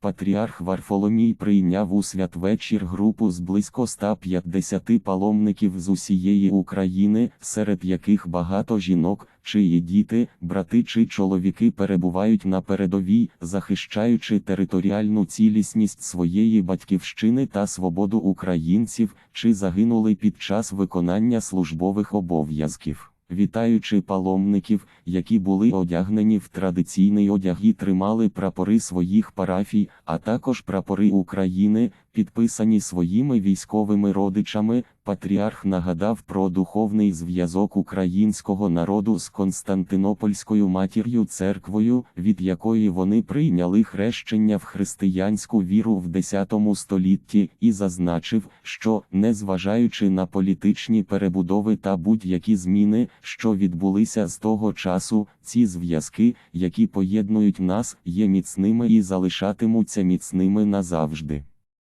Патріарх Варфоломій прийняв у святвечір групу з близько 150 паломників з усієї України, серед яких багато жінок, чиї діти, брати чи чоловіки перебувають на передовій, захищаючи територіальну цілісність своєї батьківщини та свободу українців, чи загинули під час виконання службових обов'язків. Вітаючи паломників, які були одягнені в традиційний одяг і тримали прапори своїх парафій, а також прапори України, підписані своїми військовими родичами, патріарх нагадав про духовний зв'язок українського народу з Константинопольською матір'ю церквою, від якої вони прийняли хрещення в християнську віру в X столітті, і зазначив, що, незважаючи на політичні перебудови та будь-які зміни, що відбулися з того часу, ці зв'язки, які поєднують нас, є міцними і залишатимуться міцними назавжди.